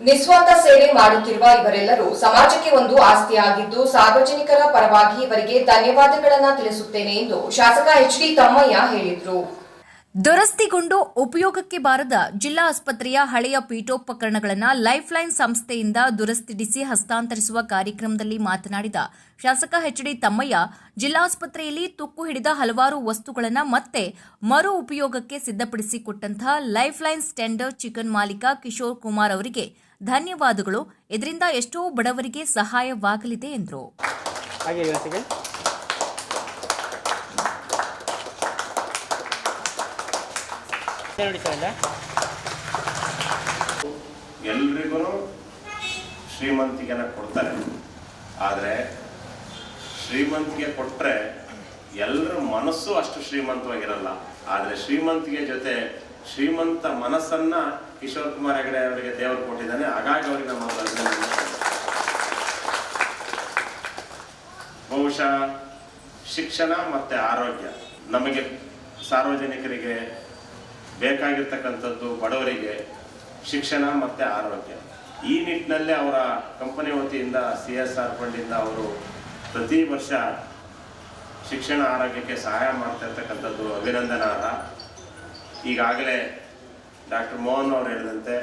ನಿಸ್ವಾರ್ಥ ಸೇವೆ ಮಾಡುತ್ತಿರುವ ಇವರೆಲ್ಲರೂ ಸಮಾಜಕ್ಕೆ ಒಂದು ಆಸ್ತಿಯಾಗಿದ್ದು ಸಾರ್ವಜನಿಕರ ಪರವಾಗಿ ಇವರಿಗೆ ಧನ್ಯವಾದಗಳನ್ನು ತಿಳಿಸುತ್ತೇನೆ ಎಂದು ಶಾಸಕ ಎಚ್ ಡಿ ತಮ್ಮಯ್ಯ ಹೇಳಿದರು. ದುರಸ್ತಿಗೊಂಡು ಉಪಯೋಗಕ್ಕೆ ಬಾರದ ಜಿಲ್ಲಾ ಆಸ್ಪತ್ರೆಯ ಹಳೆಯ ಪೀಠೋಪಕರಣಗಳನ್ನು ಲೈಫ್ ಲೈನ್ ಸಂಸ್ಥೆಯಿಂದ ದುರಸ್ತಿಡಿಸಿ ಹಸ್ತಾಂತರಿಸುವ ಕಾರ್ಯಕ್ರಮದಲ್ಲಿ ಮಾತನಾಡಿದ ಶಾಸಕ ಎಚ್ ಡಿ ತಮ್ಮಯ್ಯ ಜಿಲ್ಲಾಸ್ಪತ್ರೆಯಲ್ಲಿ ತುಕ್ಕು ಹಿಡಿದ ಹಲವಾರು ವಸ್ತುಗಳನ್ನು ಮತ್ತೆ ಮರು ಉಪಯೋಗಕ್ಕೆ ಸಿದ್ಧಪಡಿಸಿಕೊಟ್ಟಂತಹ ಲೈಫ್ ಲೈನ್ ಸ್ಟ್ಯಾಂಡರ್ಡ್ ಚಿಕನ್ ಮಾಲೀಕ ಕಿಶೋರ್ ಕುಮಾರ್ ಅವರಿಗೆ ಧನ್ಯವಾದಗಳು. ಇದರಿಂದ ಎಷ್ಟೋ ಬಡವರಿಗೆ ಸಹಾಯವಾಗಲಿದೆ ಎಂದರು. ಹಾಗೆ ಒಂದು ನೋಡಿ ಸರ್ ಇಲ್ಲ ಎಲ್ರಿಗೂ ಶ್ರೀಮಂತಿಗೆನ ಕೊಡ್ತಾರೆ. ಆದರೆ ಶ್ರೀಮಂತಿಗೆ ಕೊಟ್ಟರೆ ಎಲ್ಲರ ಮನಸ್ಸು ಅಷ್ಟು ಶ್ರೀಮಂತವಾಗಿರಲ್ಲ. ಆದರೆ ಶ್ರೀಮಂತಿಗೆ ಜೊತೆ ಶ್ರೀಮಂತ ಮನಸ್ಸನ್ನ ಕಿಶೋರ್ ಕುಮಾರ್ ಹೆಗಡೆ ಅವರಿಗೆ ದೇವರು ಕೊಟ್ಟಿದ್ದಾನೆ ಹಾಗಾಗಿ ಅವರಿಗೆ ನಮ್ಮ. ಬಹುಶಃ ಶಿಕ್ಷಣ ಮತ್ತು ಆರೋಗ್ಯ ನಮಗೆ ಸಾರ್ವಜನಿಕರಿಗೆ ಬೇಕಾಗಿರ್ತಕ್ಕಂಥದ್ದು ಬಡವರಿಗೆ ಶಿಕ್ಷಣ ಮತ್ತು ಆರೋಗ್ಯ. ಈ ನಿಟ್ಟಿನಲ್ಲೇ ಅವರ ಕಂಪನಿ ವತಿಯಿಂದ, ಸಿ ಎಸ್ ಆರ್ ಫಂಡಿಂದ ಅವರು ಪ್ರತಿ ವರ್ಷ ಶಿಕ್ಷಣ ಆರೋಗ್ಯಕ್ಕೆ ಸಹಾಯ ಮಾಡ್ತಾ ಇರ್ತಕ್ಕಂಥದ್ದು ಅಭಿನಂದನಾರ್ಹ. ಈಗಾಗಲೇ ಡಾಕ್ಟರ್ ಮೋಹನ್ ಅವರು ಹೇಳಿದಂತೆ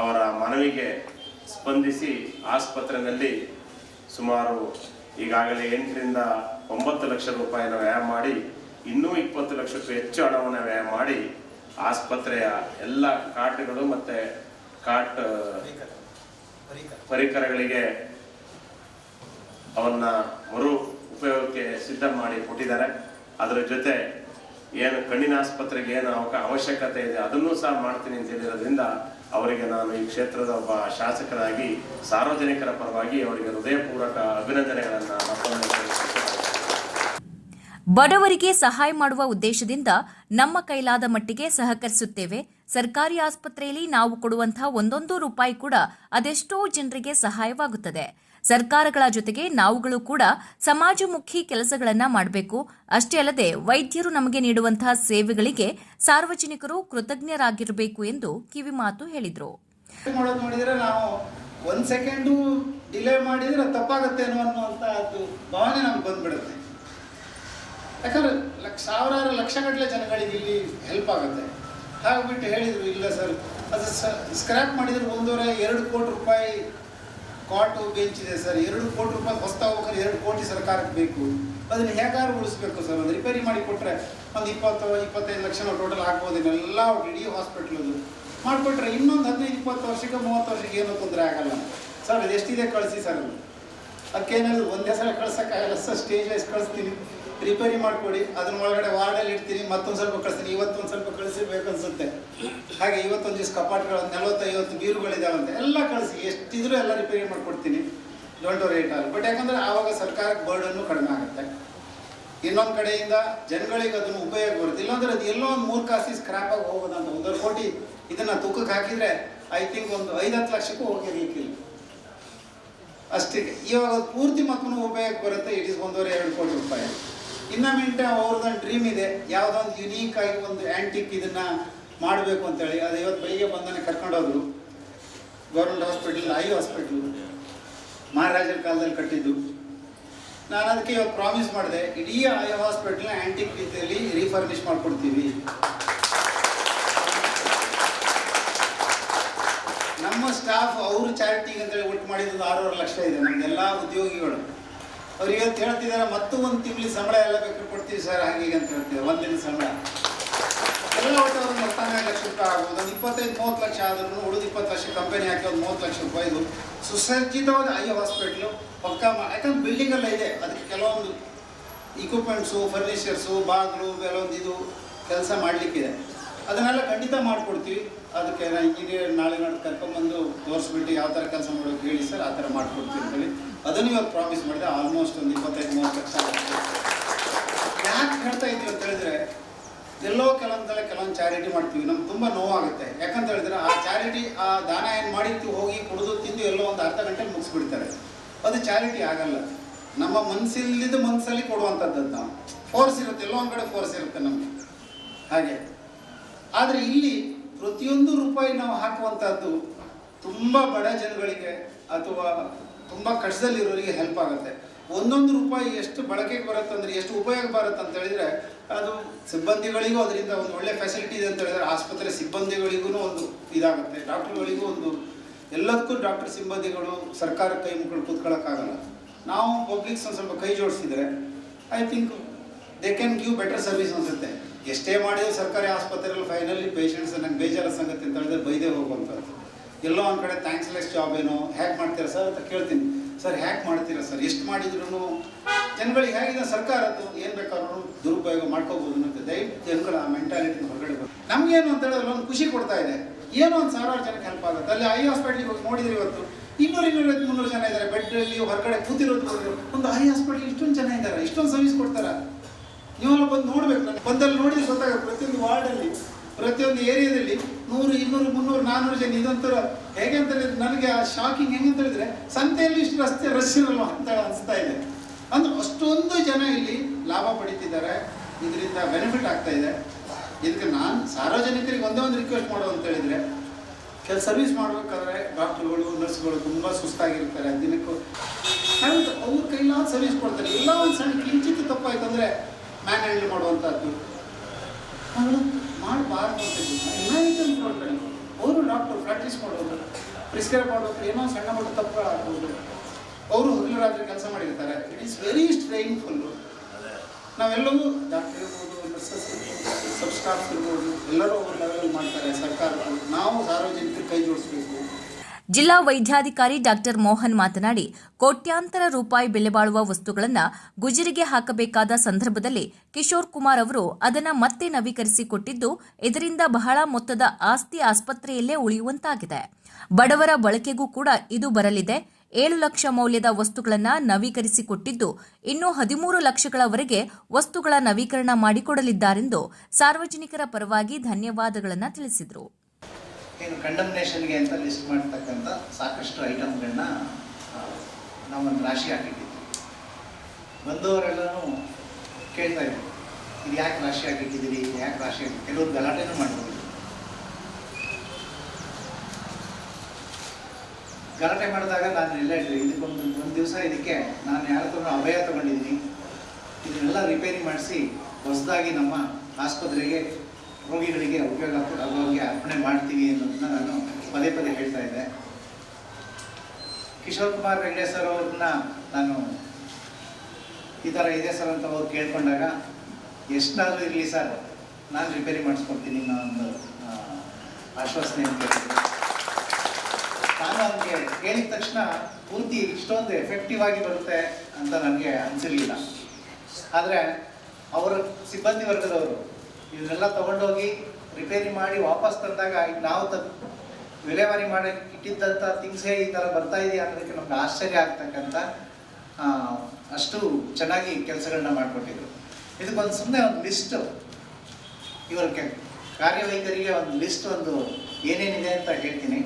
ಅವರ ಮನವಿಗೆ ಸ್ಪಂದಿಸಿ ಆಸ್ಪತ್ರೆಯಲ್ಲಿ ಸುಮಾರು ಈಗಾಗಲೇ ಎಂಟರಿಂದ ಒಂಬತ್ತು ಲಕ್ಷ ರೂಪಾಯಿನ ವ್ಯಯ ಮಾಡಿ, ಇನ್ನೂ ಇಪ್ಪತ್ತು ಲಕ್ಷಕ್ಕೂ ಹೆಚ್ಚು ಹಣವನ್ನು ವ್ಯಯ ಮಾಡಿ ಆಸ್ಪತ್ರೆಯ ಎಲ್ಲ ಕಾಟ್ಗಳು ಮತ್ತು ಕಾಟ್ ಪರಿಕರಗಳಿಗೆ ಅವನ್ನ ಮರು ಉಪಯೋಗಕ್ಕೆ ಸಿದ್ಧ ಮಾಡಿ ಕೊಟ್ಟಿದ್ದಾರೆ. ಅದರ ಜೊತೆ ಏನು ಕಣ್ಣಿನ ಆಸ್ಪತ್ರೆಗೆ ಏನು ಅವಶ್ಯಕತೆ ಇದೆ, ಅದನ್ನು ಸಹ ಮಾಡ್ತೀನಿ ಅಂತ ಹೇಳಿರೋದ್ರಿಂದ ಅವರಿಗೆ ನಾನು ಈ ಕ್ಷೇತ್ರದ ಒಬ್ಬ ಶಾಸಕರಾಗಿ, ಸಾರ್ವಜನಿಕರ ಪರವಾಗಿ ಅವರಿಗೆ ಹೃದಯಪೂರ್ವಕ ಅಭಿನಂದನೆಗಳನ್ನು. ಬಡವರಿಗೆ ಸಹಾಯ ಮಾಡುವ ಉದ್ದೇಶದಿಂದ ನಮ್ಮ ಕೈಲಾದ ಮಟ್ಟಿಗೆ ಸಹಕರಿಸುತ್ತೇವೆ ಸರ್ಕಾರಿ ಆಸ್ಪತ್ರೆಯಲ್ಲಿ ನಾವು ಕೊಡುವಂತಹ ಒಂದೊಂದು ರೂಪಾಯಿ ಕೂಡ ಅದೆಷ್ಟೋ ಜನರಿಗೆ ಸಹಾಯವಾಗುತ್ತದೆ ಸರ್ಕಾರಗಳ ಜೊತೆಗೆ ನಾವುಗಳು ಕೂಡ ಸಮಾಜಮುಖಿ ಕೆಲಸಗಳನ್ನ ಮಾಡಬೇಕು. ಅಷ್ಟೇ ಅಲ್ಲದೆ ವೈದ್ಯರು ನಮಗೆ ನೀಡುವಂತಹ ಸೇವೆಗಳಿಗೆ ಸಾರ್ವಜನಿಕರು ಕೃತಜ್ಞರಾಗಿರಬೇಕು ಎಂದು ಕಿವಿಮಾತು ಹೇಳಿದರು. ನೋಡಿದರೆ ನಾವು ಒಂದು ಸೆಕೆಂಡು ಡಿಲೇ ಮಾಡಿದ್ರೆ ತಪ್ಪಾಗುತ್ತೆ ಅನ್ನುವಂತ ಭಾವನೆ ನಮ್ಗೆ ಬಂದ್ಬಿಡುತ್ತೆ. ಯಾಕಂದ್ರೆ ಸಾವಿರಾರು ಲಕ್ಷಗಟ್ಟಲೆ ಜನಗಳಿಗೆ ಇಲ್ಲಿ ಹೆಲ್ಪ್ ಆಗುತ್ತೆ. ಹಾಗ್ಬಿಟ್ಟು ಹೇಳಿದ್ರು, ಇಲ್ಲ ಸರ್, ಅದು ಸ್ಕ್ರ್ಯಾಪ್ ಮಾಡಿದ್ರೆ ಒಂದೂವರೆ, ಎರಡು ಕೋಟಿ ರೂಪಾಯಿ ಕಾಟು ಬೆಂಚ್ ಇದೆ ಸರ್. ಎರಡು ಕೋಟಿ ರೂಪಾಯಿ ಹೊಸ್ತಾ ಹೋಗ್ರೆ ಎರಡು ಕೋಟಿ ಸರ್ಕಾರಕ್ಕೆ ಬೇಕು. ಅದನ್ನು ಹೇಗಾದ್ರು ಉಳಿಸ್ಬೇಕು ಸರ್. ಅದು ರಿಪೇರಿ ಮಾಡಿ ಕೊಟ್ಟರೆ ಒಂದು ಇಪ್ಪತ್ತು, ಇಪ್ಪತ್ತೈದು ಲಕ್ಷ ಟೋಟಲ್ ಆಗ್ಬೋದು ಎಲ್ಲ ಇಡೀ ಹಾಸ್ಪಿಟ್ಲದು ಮಾಡಿಕೊಟ್ರೆ ಇನ್ನೊಂದು ಹದಿನೈದು, ಇಪ್ಪತ್ತು ವರ್ಷಕ್ಕೆ, ಮೂವತ್ತು ವರ್ಷಕ್ಕೆ ಏನೂ ತೊಂದರೆ ಆಗಲ್ಲ. ಸರ್, ಅದು ಎಷ್ಟಿದೆ ಕಳಿಸಿ ಸರ್ ಅದು. ಅದಕ್ಕೇನಾದ್ರು ಒಂದೇ ಸಲ ಕಳ್ಸೋಕ್ಕಾಗಲ್ಲ ಸರ್. ಸ್ಟೇಜ್ ವೈಸ್ ಕಳಿಸ್ತೀನಿ. ರಿಪೇರಿ ಮಾಡಿಕೊಡಿ. ಅದ್ರ ಒಳಗಡೆ ವಾರ್ಡಲ್ಲಿ ಇಡ್ತೀನಿ. ಮತ್ತೊಂದು ಸ್ವಲ್ಪ ಕಳಿಸ್ತೀನಿ. ಇವತ್ತೊಂದು ಸ್ವಲ್ಪ ಕಳಿಸಿರ್ಬೇಕು ಅನ್ಸುತ್ತೆ ಹಾಗೆ ಇವತ್ತೊಂದು ದಿವಸ ಕಪಾಟ್ಗಳು ಒಂದು ನಲವತ್ತೈವತ್ತು ಅಂತ ಎಲ್ಲ ಕಳಿಸಿ. ಎಷ್ಟಿದ್ರೂ ಎಲ್ಲ ರಿಪೇರಿ ಮಾಡಿಕೊಡ್ತೀನಿ. ದೊಡ್ಡ ರೇಟ್ ಅಲ್ಲ ಬಟ್ ಯಾಕಂದರೆ ಆವಾಗ ಸರ್ಕಾರಕ್ಕೆ ಬರ್ಡನ್ನು ಕಡಿಮೆ ಆಗುತ್ತೆ. ಇನ್ನೊಂದು ಕಡೆಯಿಂದ ಜನಗಳಿಗೆ ಅದನ್ನು ಉಪಯೋಗ ಬರುತ್ತೆ. ಇಲ್ಲಾಂದ್ರೆ ಅದು ಎಲ್ಲೋ ಒಂದು ಮೂರು ಕಾಸಿ ಸ್ಕ್ರಾಪ್ ಆಗಿ ಹೋಗೋದಂತ ಒಂದೂವರೆ ಕೋಟಿ ಇದನ್ನ ತೂಕಕ್ಕೆ ಹಾಕಿದ್ರೆ ಐ ಥಿಂಕ್ ಒಂದು ಐದು ಹತ್ತು ಲಕ್ಷಕ್ಕೂ ಹೋಗಿರಲಿಕ್ಕಿಲ್ಲ ಅಷ್ಟೇ. ಇವಾಗ ಪೂರ್ತಿ ಮಕ್ಕಳು ಉಪಯೋಗ ಬರುತ್ತೆ. ಇಟ್ ಇಸ್ ಒಂದೂವರೆ, ಎರಡು ಕೋಟಿ ರೂಪಾಯಿ. ಇನ್ನ ಮಿಂಟ ಅವ್ರದ್ದೊಂದು ಡ್ರೀಮ್ ಇದೆ. ಯಾವುದೊಂದು ಯುನೀಕ್ ಆಗಿ ಒಂದು ಆ್ಯಂಟಿಕ್ ಇದನ್ನ ಮಾಡಬೇಕು ಅಂತೇಳಿ, ಅದು ಇವತ್ತು ಬೆಳಿಗ್ಗೆ ಬಂದನೆ ಕರ್ಕೊಂಡೋದ್ರು. Government hospital, eye hospital. ಮಹಾರಾಜರ ಕಾಲದಲ್ಲಿ ಕಟ್ಟಿದ್ದು. ನಾನು ಅದಕ್ಕೆ ಇವತ್ತು ಪ್ರಾಮಿಸ್ ಮಾಡಿದೆ, ಇಡೀ ಐ ಹಾಸ್ಪಿಟ್ಲ್ನ ಆ್ಯಂಟಿಕ್ ರೀತಿಯಲ್ಲಿ ರೀಫರ್ನಿಷ್ ಮಾಡಿಕೊಡ್ತೀವಿ. ನಮ್ಮ ಸ್ಟಾಫ್ ಅವರು ಚಾರಿಟಿಗೆ ಅಂತೇಳಿ ಒಟ್ಟು ಮಾಡಿದ್ದು ಆರೂವರೆ ಲಕ್ಷ ಇದೆ ನಮ್ದೆಲ್ಲ ಉದ್ಯೋಗಿಗಳು. ಅವ್ರು ಇವತ್ತು ಹೇಳ್ತಿದ್ದಾರೆ ಮತ್ತೊಂದು ತಿಂಗಳಿಗೆ ಸಂಬಳ ಎಲ್ಲ ಬೇಕು ಕೊಡ್ತೀವಿ ಸರ್, ಹೀಗೆ ಅಂತ ಹೇಳ್ತೀವಿ ಒಂದಿನ ಸಂಬಳ. ಎಲ್ಲ ಒಟ್ಟು ಅವ್ರಿಗೆ ಹತ್ತಾರು ಲಕ್ಷ ರೂಪಾಯಿ ಆಗ್ಬೋದು ಒಂದು ಇಪ್ಪತ್ತೈದು, ಮೂವತ್ತು ಲಕ್ಷ ಆದ್ರೂ ಉಳಿದ ಇಪ್ಪತ್ತು ಲಕ್ಷ ಕಂಪನಿ ಹಾಕಿ ಒಂದು ಮೂವತ್ತು ಲಕ್ಷ ರೂಪಾಯಿದು ಸುಸಜ್ಜಿತವಾದ ಐ ಹಾಸ್ಪಿಟ್ಲು ಪಕ್ಕ ಯಾಕಂದ್ರೆ ಬಿಲ್ಡಿಂಗ್ ಎಲ್ಲ ಇದೆ. ಅದಕ್ಕೆ ಕೆಲವೊಂದು ಇಕ್ವಿಪ್ಮೆಂಟ್ಸು ಫರ್ನಿಚರ್ಸು ಬಾಗಿಲು, ಕೆಲವೊಂದು ಇದು ಕೆಲಸ ಮಾಡಲಿಕ್ಕಿದೆ ಅದನ್ನೆಲ್ಲ ಖಂಡಿತ ಮಾಡಿಕೊಡ್ತೀವಿ. ಅದಕ್ಕೆ ನಾನು ಇಂಜಿನಿಯರ್ ನಾಳೆ ನಾಡು ಕರ್ಕೊಂಬಂದು ತೋರಿಸ್ಬಿಟ್ಟು ಯಾವ ಥರ ಕೆಲಸ ಮಾಡಬೇಕು ಹೇಳಿ ಸರ್, ಆ ಥರ ಮಾಡಿಕೊಡ್ತೀವಿ ಅಂತೇಳಿ ಅದನ್ನು ಇವಾಗ ಪ್ರಾಮಿಸ್ ಮಾಡಿದೆ. ಆಲ್ಮೋಸ್ಟ್ ಒಂದು ಇಪ್ಪತ್ತೈದು, ಮೂವತ್ತು ಲಕ್ಷ ಯಾಕೆ ಹೇಳ್ತಾ ಇದ್ದೀವಿ ಅಂತ ಎಲ್ಲೋ ಕೆಲವೊಂದಲ್ಲ ಕೆಲವೊಂದು ಚಾರಿಟಿ ಮಾಡ್ತೀವಿ. ನಮ್ಗೆ ತುಂಬ ನೋವಾಗುತ್ತೆ. ಯಾಕಂತ ಹೇಳಿದ್ರೆ ಆ ಚಾರಿಟಿ ಆ ದಾನ ಏನು ಮಾಡಿರ್ತೀವಿ ಹೋಗಿ ಕುಡಿದು ತಿಂದು ಎಲ್ಲೋ ಒಂದು ಅರ್ಧ ಗಂಟೆ ಮುಗಿಸ್ಬಿಡ್ತಾರೆ. ಅದು ಚಾರಿಟಿ ಆಗಲ್ಲ. ನಮ್ಮ ಮನಸ್ಸಿಲ್ಲದ ಮನಸ್ಸಲ್ಲಿ ಕೊಡುವಂಥದ್ದು ನಾವು. ಫೋರ್ಸ್ ಇರುತ್ತೆ. ಎಲ್ಲೋ ಒಂದು ಕಡೆ ಫೋರ್ಸ್ ಇರುತ್ತೆ ನಮಗೆ. ಹಾಗೆ. ಆದರೆ ಇಲ್ಲಿ ಪ್ರತಿಯೊಂದು ರೂಪಾಯಿ ನಾವು ಹಾಕುವಂಥದ್ದು ತುಂಬ ಬಡ ಜನಗಳಿಗೆ ಅಥವಾ ತುಂಬ ಕಷ್ಟದಲ್ಲಿರೋರಿಗೆ ಹೆಲ್ಪ್ ಆಗುತ್ತೆ. ಒಂದೊಂದು ರೂಪಾಯಿ ಎಷ್ಟು ಬಳಕೆಗೆ ಬರುತ್ತೆ ಅಂದರೆ ಎಷ್ಟು ಉಪಯೋಗ ಬರುತ್ತೆ ಅಂತ ಹೇಳಿದ್ರೆ ಅದು ಸಿಬ್ಬಂದಿಗಳಿಗೂ ಅದರಿಂದ ಒಂದು ಒಳ್ಳೆ ಫೆಸಿಲಿಟಿ ಇದೆ ಅಂತ ಹೇಳಿದ್ರೆ ಆಸ್ಪತ್ರೆ ಸಿಬ್ಬಂದಿಗಳಿಗೂ ಒಂದು ಇದಾಗುತ್ತೆ. ಡಾಕ್ಟ್ರುಗಳಿಗೂ ಒಂದು ಎಲ್ಲದಕ್ಕೂ ಡಾಕ್ಟರ್ ಸಿಬ್ಬಂದಿಗಳು ಸರ್ಕಾರ ಕೈ ಮುಕ್ಕೊಂಡು ಕೂತ್ಕೊಳ್ಳೋಕ್ಕಾಗಲ್ಲ ನಾವು ಪಬ್ಲಿಕ್ಸ್ ಒಂದು ಸ್ವಲ್ಪ ಕೈ ಜೋಡಿಸಿದ್ರೆ I think they can give better service ಅನ್ಸುತ್ತೆ. ಎಷ್ಟೇ ಮಾಡಿದ್ರು ಸರ್ಕಾರಿ ಆಸ್ಪತ್ರೆಗಳು ಫೈನಲಿ ಪೇಷಂಟ್ಸ್ ನಂಗೆ ಬೇಜಾರ ಸಂಗತಿ ಅಂತ ಹೇಳಿದ್ರೆ ಬೈದೇ ಹೋಗುವಂಥದ್ದು. ಎಲ್ಲೋ ಒಂದು ಕಡೆ ಥ್ಯಾಂಕ್ಸ್ಲೆಸ್ ಜಾಬ್ ಏನು ಹ್ಯಾಕ್ ಮಾಡ್ತೀರಾ ಸರ್ ಅಂತ ಕೇಳ್ತೀನಿ. ಸರ್, ಹ್ಯಾಕ್ ಮಾಡ್ತೀರಾ ಸರ್? ಎಷ್ಟು ಮಾಡಿದ್ರು ಜನಗಳಿಗೆ ಹೇಗಿದೆ ಸರ್ಕಾರದ್ದು? ಏನು ಬೇಕಾದ್ರೂ ದುರುಪಯೋಗ ಮಾಡ್ಕೋಬೋದು ಅಂತ ದಯವಿಟ್ಟು ಜನಗಳ ಆ ಮೆಂಟಾಲಿಟಿ ಹೊರಗಡೆ ಬರುತ್ತೆ ನಮಗೇನು ಅಂತ ಹೇಳಿದ್ರೆ ಒಂದು ಖುಷಿ ಕೊಡ್ತಾ ಇದೆ. ಏನೋ ಒಂದು ಸಾವಿರಾರು ಜನಕ್ಕೆ ಹೆಲ್ಪ್ ಆಗುತ್ತೆ. ಅಲ್ಲಿ ಐ ಹಾಸ್ಪಿಟ್ಲಿಗೆ ಹೋಗಿ ನೋಡಿದ್ರೆ ಇವತ್ತು ಇನ್ನೂರು, ಇನ್ನೂರೈವತ್ತು, ಮುನ್ನೂರು ಜನ ಇದ್ದಾರೆ. ಬೆಡ್ಡಲ್ಲಿ ಹೊರಗಡೆ ಕೂತಿರೋದು ಒಂದು ಐ ಹಾಸ್ಪಿಟ್ಲ್ ಇಷ್ಟೊಂದು ಜನ ಇದ್ದಾರೆ. ಇಷ್ಟೊಂದು ಸರ್ವಿಸ್ ಕೊಡ್ತಾರೆ? ನೀವೆಲ್ಲ ಬಂದು ನೋಡ್ಬೇಕು ನಾನು ಬಂದಲ್ಲಿ ನೋಡಿದ್ರೆ ಗೊತ್ತಾಗುತ್ತೆ. ಪ್ರತಿಯೊಂದು ವಾರ್ಡಲ್ಲಿ ಪ್ರತಿಯೊಂದು ಏರಿಯಾದಲ್ಲಿ ನೂರು, ಇನ್ನೂರು, ಮುನ್ನೂರು ನಾನ್ನೂರು ಜನ ಇದೊಂಥರ ಹೇಗೆ ಅಂತ ಹೇಳಿದ್ರೆ ನನಗೆ ಆ ಶಾಕಿಂಗ್ ಹೆಂಗೆ ಅಂತ ಹೇಳಿದ್ರೆ ಸಂತೆಯಲ್ಲಿ ಇಷ್ಟು ರಸ್ತೆ ರಶ್ ಅಂತ ಅನಿಸ್ತಾ ಇದೆ. ಅಂದ್ರೆ ಅಷ್ಟೊಂದು ಜನ ಇಲ್ಲಿ ಲಾಭ ಪಡಿತಿದ್ದಾರೆ. ಇದರಿಂದ ಬೆನಿಫಿಟ್ ಆಗ್ತಾ ಇದೆ. ಇದಕ್ಕೆ ನಾನು ಸಾರ್ವಜನಿಕರಿಗೆ ಒಂದೇ ಒಂದು ರಿಕ್ವೆಸ್ಟ್ ಮಾಡೋದು ಅಂತ ಹೇಳಿದ್ರೆ, ಕೆಲ ಸರ್ವಿಸ್ ಮಾಡಬೇಕಾದ್ರೆ ಡಾಕ್ಟರ್ಗಳು ನರ್ಸ್ಗಳು ತುಂಬ ಸುಸ್ತಾಗಿರ್ತಾರೆ. ದಿನಕ್ಕೂ ಅವ್ರ ಕೈಲಾದ ಸರ್ವಿಸ್ ಕೊಡ್ತಾರೆ. ಎಲ್ಲ ಒಂದು ಸಣ್ಣ ಕಿಂಚಿತ್ ತಪ್ಪಾಯ್ತು ಅಂದರೆ ಮ್ಯಾನ್ ಹ್ಯಾಂಡಲ್ ಮಾಡುವಂಥದ್ದು ಮಾಡಬಾರ್ದು ಅಂತ ಡಾಕ್ಟರ್ ಪ್ರಾಕ್ಟೀಸ್ ಮಾಡೋದು ಪ್ರಿಸ್ಕ್ರೈಬ್ ಮಾಡೋದು ಏನೋ ಸಣ್ಣ ಮಟ್ಟ ತಪ್ಪು ಆಗ್ಬೋದು. ಅವರು ಹಗಲು ರಾತ್ರಿ ಕೆಲಸ ಮಾಡಿರ್ತಾರೆ. ಇಟ್ ಈಸ್ ವೆರಿ ಸ್ಟ್ರೈನ್ಫುಲ್ ನಾವೆಲ್ಲವೂ ಡಾಕ್ಟರ್ ಇರ್ಬೋದು ನರ್ಸಸ್ ಇರ್ಬೋದು ಸಬ್ ಸ್ಟಾಫ್ ಇರ್ಬೋದು ಎಲ್ಲರೂ ಅವ್ರ ಲೆವೆಲ್ ಮಾಡ್ತಾರೆ ಸರ್ಕಾರಗಳು ನಾವು ಸಾರ್ವಜನಿಕರು ಕೈ ಜೋಡಿಸ್ಬೇಕು. ಜಿಲ್ಲಾ ವೈದ್ಯಾಧಿಕಾರಿ ಡಾಕ್ಟರ್ ಮೋಹನ್ ಮಾತನಾಡಿ, ಕೋಟ್ಯಾಂತರ ರೂಪಾಯಿ ಬೆಲೆ ಬಾಳುವ ವಸ್ತುಗಳನ್ನು ಗುಜರಿಗೆ ಹಾಕಬೇಕಾದ ಸಂದರ್ಭದಲ್ಲಿ ಕಿಶೋರ್ ಕುಮಾರ್ ಅವರು ಅದನ್ನು ಮತ್ತೆ ನವೀಕರಿಸಿಕೊಟ್ಟಿದ್ದು, ಇದರಿಂದ ಬಹಳ ಮೊತ್ತದ ಆಸ್ತಿ ಆಸ್ಪತ್ರೆಯಲ್ಲೇ ಉಳಿಯುವಂತಾಗಿದೆ. ಬಡವರ ಬಳಕೆಗೂ ಕೂಡ ಇದು ಬರಲಿದೆ. ಏಳು ಲಕ್ಷ ಮೌಲ್ಯದ ವಸ್ತುಗಳನ್ನು ನವೀಕರಿಸಿಕೊಟ್ಟಿದ್ದು, ಇನ್ನು ಹದಿಮೂರು ಲಕ್ಷಗಳವರೆಗೆ ವಸ್ತುಗಳ ನವೀಕರಣ ಮಾಡಿಕೊಡಲಿದ್ದಾರೆಂದು ಸಾರ್ವಜನಿಕರ ಪರವಾಗಿ ಧನ್ಯವಾದಗಳನ್ನು ತಿಳಿಸಿದರು. ಏನು ಕಂಡಮ್ನೇಷನ್ಗೆ ಅಂತ ಲಿಸ್ಟ್ ಮಾಡ್ತಕ್ಕಂಥ ಸಾಕಷ್ಟು ಐಟಮ್ಗಳನ್ನ ನಾವೊಂದು ರಾಶಿ ಹಾಕಿಟ್ಟಿದ್ವಿ ಬಂದವರೆಲ್ಲನೂ ಕೇಳ್ತಾ ಇದ್ರು, ಇದು ಯಾಕೆ ರಾಶಿ ಹಾಕಿಟ್ಟಿದ್ದೀರಿ? ಇದು ಯಾಕೆ ರಾಶಿ ಹಾಕಿ ಕೆಲವ್ರು ಗಲಾಟೆನೂ ಮಾಡ್ಬೋದು. ಗಲಾಟೆ ಮಾಡಿದಾಗ ನಾನು ಎಲ್ಲ ಹೇಳಿದೆ, ಇದಕ್ಕೊಂದು, ಒಂದು ದಿವಸ ಇದಕ್ಕೆ ನಾನು ಯಾರ ಅಭಯ ತಗೊಂಡಿದ್ದೀನಿ, ಇದನ್ನೆಲ್ಲ ರಿಪೇರಿ ಮಾಡಿಸಿ ಹೊಸದಾಗಿ ನಮ್ಮ ಆಸ್ಪತ್ರೆಗೆ ರೋಗಿಗಳಿಗೆ ಉಪಯೋಗ ಆಗೋರಿಗೆ ಅರ್ಪಣೆ ಮಾಡ್ತೀವಿ ಅನ್ನೋದನ್ನ ನಾನು ಪದೇ ಪದೇ ಹೇಳ್ತಾ ಇದ್ದೆ. ಕಿಶೋರ್ ಕುಮಾರ್ ಹೆಗ್ಡೆ ಸರ್ ಅವ್ರನ್ನ ನಾನು ಈ ಥರ ಇದೆ ಸರ್ ಅಂತ ಅವ್ರು ಕೇಳ್ಕೊಂಡಾಗ, ಎಷ್ಟಾದರೂ ಇರಲಿ ಸರ್, ನಾನು ರಿಪೇರಿ ಮಾಡಿಸ್ಕೊಡ್ತೀನಿ ನಾನು ಒಂದು ಆಶ್ವಾಸನೆ ಅಂತ. ನಾನು ಅವ್ರಿಗೆ ಕೇಳಿದ ತಕ್ಷಣ ಪೂರ್ತಿ ಇಷ್ಟೊಂದು ಎಫೆಕ್ಟಿವ್ ಆಗಿ ಬರುತ್ತೆ ಅಂತ ನನಗೆ ಅನಿಸಿರಲಿಲ್ಲ. ಆದರೆ, ಅವರ ಸಿಬ್ಬಂದಿ ವರ್ಗದವರು ಇದನ್ನೆಲ್ಲ ತಗೊಂಡೋಗಿ ರಿಪೇರಿ ಮಾಡಿ ವಾಪಸ್ ತಂದಾಗ ನಾವು ತ, ವಿಲೇವಾರಿ ಮಾಡಿ ಇಟ್ಟಿದ್ದಂಥ ಥಿಂಗ್ಸೇ ಈ ಥರ ಬರ್ತಾ ಇದೆಯಾ ಅನ್ನೋದಕ್ಕೆ ನಮ್ಗೆ ಆಶ್ಚರ್ಯ ಆಗ್ತಕ್ಕಂಥ ಅಷ್ಟು ಚೆನ್ನಾಗಿ ಕೆಲಸಗಳನ್ನ ಮಾಡಿಕೊಟ್ಟಿದ್ರು. ಇದಕ್ಕೊಂದು ಸುಮ್ಮನೆ ಒಂದು ಲಿಸ್ಟು ಇವರ ಕೆ, ಕಾರ್ಯವೈಖರಿಗೆ ಒಂದು ಲಿಸ್ಟ್ ಒಂದು ಏನೇನಿದೆ ಅಂತ ಹೇಳ್ತೀನಿ.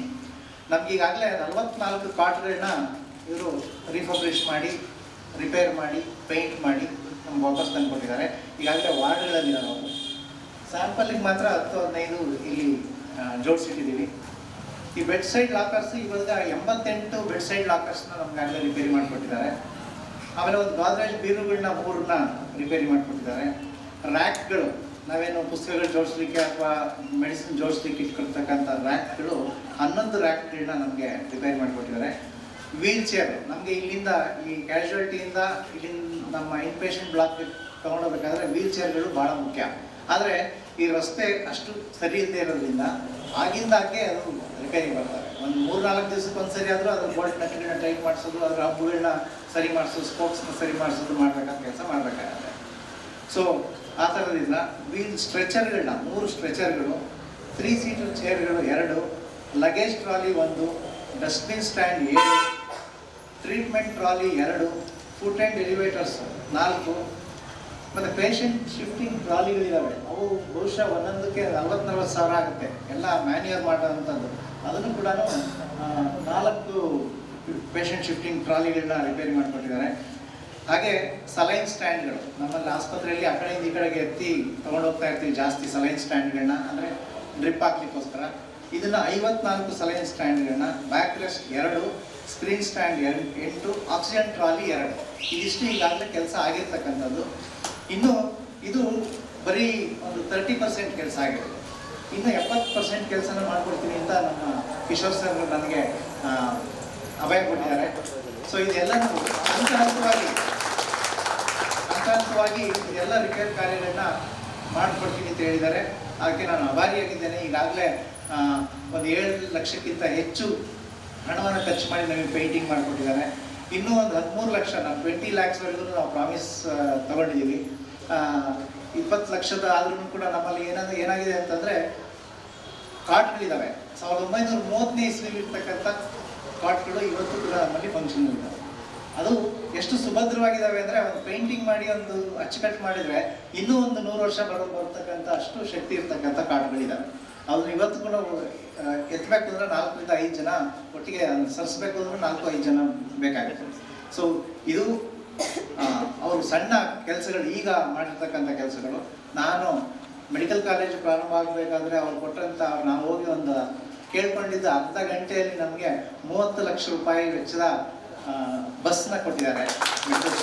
ನಮ್ಗೆ ಈಗಾಗಲೇ ನಲವತ್ನಾಲ್ಕು ಕಾಟ್ಗಳನ್ನ ಇವರು ರಿಫಬ್ರಿಷ್ ಮಾಡಿ ರಿಪೇರ್ ಮಾಡಿ ಪೇಂಟ್ ಮಾಡಿ ನಮ್ಗೆ ವಾಪಸ್ ತಂದು ಕೊಟ್ಟಿದ್ದಾರೆ ಈಗಾಗಲೇ ವಾರ್ಡ್ಗಳಲ್ಲಿ ನಾವು ಸ್ಯಾಂಪಲ್ಗೆ ಮಾತ್ರ ಹತ್ತು ಹದಿನೈದು ಇಲ್ಲಿ ಜೋಡಿಸಿಟ್ಟಿದ್ದೀವಿ. ಈ ಬೆಡ್ ಸೈಡ್ ಲಾಕರ್ಸ್ ಇವಾಗ ಎಂಬತ್ತೆಂಟು ಬೆಡ್ ಸೈಡ್ ಲಾಕರ್ಸ್ನ ನಮ್ಗಾಗಲೇ ರಿಪೇರಿ ಮಾಡಿಕೊಟ್ಟಿದ್ದಾರೆ. ಆಮೇಲೆ ಒಂದು ಗೋದ್ರೇಜ್ ಬೀರುಗಳನ್ನ ಮೂರನ್ನ ರಿಪೇರಿ ಮಾಡಿಕೊಟ್ಟಿದ್ದಾರೆ. ರ್ಯಾಕ್ಗಳು ನಾವೇನು ಪುಸ್ತಕಗಳು ಜೋಡಿಸ್ಲಿಕ್ಕೆ ಅಥವಾ ಮೆಡಿಸಿನ್ ಜೋಡಿಸ್ಲಿಕ್ಕೆ ಇಟ್ಕೊಳ್ತಕ್ಕಂಥ ರ್ಯಾಕ್ಗಳು ಹನ್ನೊಂದು ರ್ಯಾಕ್ಗಳನ್ನ ನಮಗೆ ರಿಪೇರಿ ಮಾಡಿಕೊಟ್ಟಿದ್ದಾರೆ. ವೀಲ್ ಚೇರ್ ನಮಗೆ ಇಲ್ಲಿಂದ ಈ ಕ್ಯಾಶುಯಾಲಿಟಿಯಿಂದ ಇಲ್ಲಿಂದ ನಮ್ಮ ಇನ್ಪೇಷಂಟ್ ಬ್ಲಾಕ್ ತೊಗೊಂಡೋಗ್ಬೇಕಾದ್ರೆ ವೀಲ್ ಚೇರ್ಗಳು ಭಾಳ ಮುಖ್ಯ. ಆದರೆ ಈ ರಸ್ತೆ ಅಷ್ಟು ಸರಿ ಇಲ್ಲದೆ ಇರೋದ್ರಿಂದ ಆಗಿಂದಾಗೆ ಅದು ರಿಪೇರಿ ಬರ್ತಾರೆ ಒಂದು ಮೂರು ನಾಲ್ಕು ದಿವಸಕ್ಕೆ ಒಂದು ಸರಿ ಆದರೂ ಅದ್ರ ಬೋಲ್ಟ್ ನಟ್ಗಳನ್ನ ಟೈಟ್ ಮಾಡಿಸೋದು, ಅದರ ಹಬ್ಬಗಳನ್ನ ಸರಿ ಮಾಡಿಸೋದು ಸ್ಪೋಕ್ಸ್ನ ಸರಿ ಮಾಡಿಸೋದು, ಮಾಡಬೇಕಾದ ಕೆಲಸ ಮಾಡಬೇಕಾಗತ್ತೆ. ಸೊ ಆ ಥರದಿಂದ ವೀಲ್ ಸ್ಟ್ರೆಚರ್ಗಳನ್ನ ಮೂರು ಸ್ಟ್ರೆಚರ್ಗಳು ತ್ರೀ ಸೀಟರ್ ಚೇರ್ಗಳು ಎರಡು ಲಗೇಜ್ ಟ್ರಾಲಿ ಒಂದು ಡಸ್ಟ್ಬಿನ್ ಸ್ಟ್ಯಾಂಡ್ ಏಳು ಟ್ರೀಟ್ಮೆಂಟ್ ಟ್ರಾಲಿ ಎರಡು ಫುಟ್ ಆ್ಯಂಡ್ ಎಲಿವೇಟರ್ಸ್ ನಾಲ್ಕು ಮತ್ತು ಪೇಷಂಟ್ ಶಿಫ್ಟಿಂಗ್ ಟ್ರಾಲಿಗಳಿದ್ದಾವೆ ಅವು ಬಹುಶಃ ಒಂದೊಂದಕ್ಕೆ ನಲ್ವತ್ತು ನಲ್ವತ್ತು ಸಾವಿರ ಆಗುತ್ತೆ. ಎಲ್ಲ ಮ್ಯಾನ್ಯರ್ ಮಾಡೋವಂಥದ್ದು ಅದನ್ನು ಕೂಡ ನಾಲ್ಕು ಪೇಷಂಟ್ ಶಿಫ್ಟಿಂಗ್ ಟ್ರಾಲಿಗಳನ್ನ ರಿಪೇರಿ ಮಾಡಿಕೊಟ್ಟಿದ್ದಾರೆ. ಹಾಗೆ ಸಲೈನ್ ಸ್ಟ್ಯಾಂಡ್ಗಳು ನಮ್ಮಲ್ಲಿ ಆಸ್ಪತ್ರೆಯಲ್ಲಿ ಆ ಕಡೆಯಿಂದ ಈ ಕಡೆಗೆ ಎತ್ತಿ ತೊಗೊಂಡೋಗ್ತಾ ಇರ್ತೀವಿ ಜಾಸ್ತಿ ಸಲೈನ್ ಸ್ಟ್ಯಾಂಡ್ಗಳನ್ನ ಅಂದರೆ ಡ್ರಿಪ್ ಹಾಕ್ಲಿಕ್ಕೋಸ್ಕರ. ಇದನ್ನು ಐವತ್ನಾಲ್ಕು ಸಲೈನ್ ಸ್ಟ್ಯಾಂಡ್ಗಳನ್ನ ಬ್ಯಾಕ್ ರೆಸ್ಟ್ ಎರಡು ಸ್ಕ್ರೀನ್ ಸ್ಟ್ಯಾಂಡ್ ಎರಡು ಎಂಟು ಆಕ್ಸಿಜನ್ ಟ್ರಾಲಿ ಎರಡು. ಇದಿಷ್ಟು ಈಗಾಗಲೇ ಕೆಲಸ ಆಗಿರ್ತಕ್ಕಂಥದ್ದು. ಇನ್ನು ಇದು ಬರೀ ಒಂದು ತರ್ಟಿ ಪರ್ಸೆಂಟ್ ಕೆಲಸ ಆಗಿದೆ ಇನ್ನು ಎಪ್ಪತ್ತು ಪರ್ಸೆಂಟ್ ಕೆಲಸನ ಮಾಡ್ಕೊಡ್ತೀನಿ ಅಂತ ನಮ್ಮ ಕಿಶೋರ್ ಸರ್ ನನಗೆ ಅಭಯ ಕೊಟ್ಟಿದ್ದಾರೆ. ಸೊ ಇದೆಲ್ಲ ಹಂತ ಹಂತವಾಗಿ ಹಂತ ಹಂತವಾಗಿ ಎಲ್ಲ ರಿಪೇರ್ ಕಾರ್ಯಗಳನ್ನ ಮಾಡಿಕೊಡ್ತೀನಿ ಅಂತ ಹೇಳಿದ್ದಾರೆ. ಅದಕ್ಕೆ ನಾನು ಅಭಾರಿಯಾಗಿದ್ದೇನೆ ಈಗಾಗಲೇ ಒಂದು ಏಳು ಲಕ್ಷಕ್ಕಿಂತ ಹೆಚ್ಚು ಹಣವನ್ನು ಖರ್ಚು ಮಾಡಿ ನಮಗೆ ಪೇಂಟಿಂಗ್ ಮಾಡಿಕೊಟ್ಟಿದ್ದಾರೆ. ಇನ್ನೂ ಒಂದು ಹದಿಮೂರು ಲಕ್ಷ ನಾವು ಟ್ವೆಂಟಿ ಲ್ಯಾಕ್ಸ್ವರೆಗೂ ನಾವು ಪ್ರಾಮಿಸ್ ತಗೊಂಡಿದ್ದೀವಿ. ಇಪ್ಪತ್ತು ಲಕ್ಷದ ಆದ್ರೂ ಕೂಡ ನಮ್ಮಲ್ಲಿ ಏನಾದ್ರು ಏನಾಗಿದೆ ಅಂತಂದರೆ ಕಾಟ್ಗಳಿದ್ದಾವೆ ಸಾವಿರದ ಒಂಬೈನೂರ ಮೂವತ್ತನೇ ಇರ್ತಕ್ಕಂಥ ಕಾಟ್ಗಳು ಇವತ್ತು ಕೂಡ ನಮ್ಮಲ್ಲಿ ಫಂಕ್ಷನ್ ಇದ್ದಾವೆ ಅದು ಎಷ್ಟು ಸುಭದ್ರವಾಗಿದ್ದಾವೆ ಅಂದರೆ ಒಂದು ಪೇಂಟಿಂಗ್ ಮಾಡಿ ಒಂದು ಅಚ್ಚುಕಟ್ಟು ಮಾಡಿದರೆ ಇನ್ನೂ ಒಂದು ನೂರು ವರ್ಷ ಬರೋ ಬರ್ತಕ್ಕಂಥ ಅಷ್ಟು ಶಕ್ತಿ ಇರ್ತಕ್ಕಂಥ ಕಾಟ್ಗಳಿದ್ದಾವೆ ಅದನ್ನ ಇವತ್ತು ಕೂಡ ಎತ್ತಬೇಕು ಅಂದ್ರೆ ನಾಲ್ಕರಿಂದ ಐದು ಜನ ಒಟ್ಟಿಗೆ, ಸರಿಸ್ಬೇಕು ಅಂದ್ರೆ ನಾಲ್ಕು, ಐದು ಜನ ಬೇಕಾಗುತ್ತೆ. ಸೊ ಇದು ಅವರು ಸಣ್ಣ ಕೆಲಸಗಳು, ಈಗ ಮಾಡಿರ್ತಕ್ಕಂಥ ಕೆಲಸಗಳು. ನಾನು ಮೆಡಿಕಲ್ ಕಾಲೇಜ್ ಪ್ರಾರಂಭ ಆಗಬೇಕಾದ್ರೆ ಅವ್ರು ಕೊಟ್ಟಂತ ನಾವು ಹೋಗಿ ಒಂದು ಕೇಳ್ಕೊಂಡಿದ್ದ ಅರ್ಧ ಗಂಟೆಯಲ್ಲಿ ನಮಗೆ ಮೂವತ್ತು ಲಕ್ಷ ರೂಪಾಯಿ ವೆಚ್ಚದ ಬಸ್ನ ಕೊಟ್ಟಿದ್ದಾರೆ. ಮೆಡಿಕಲ್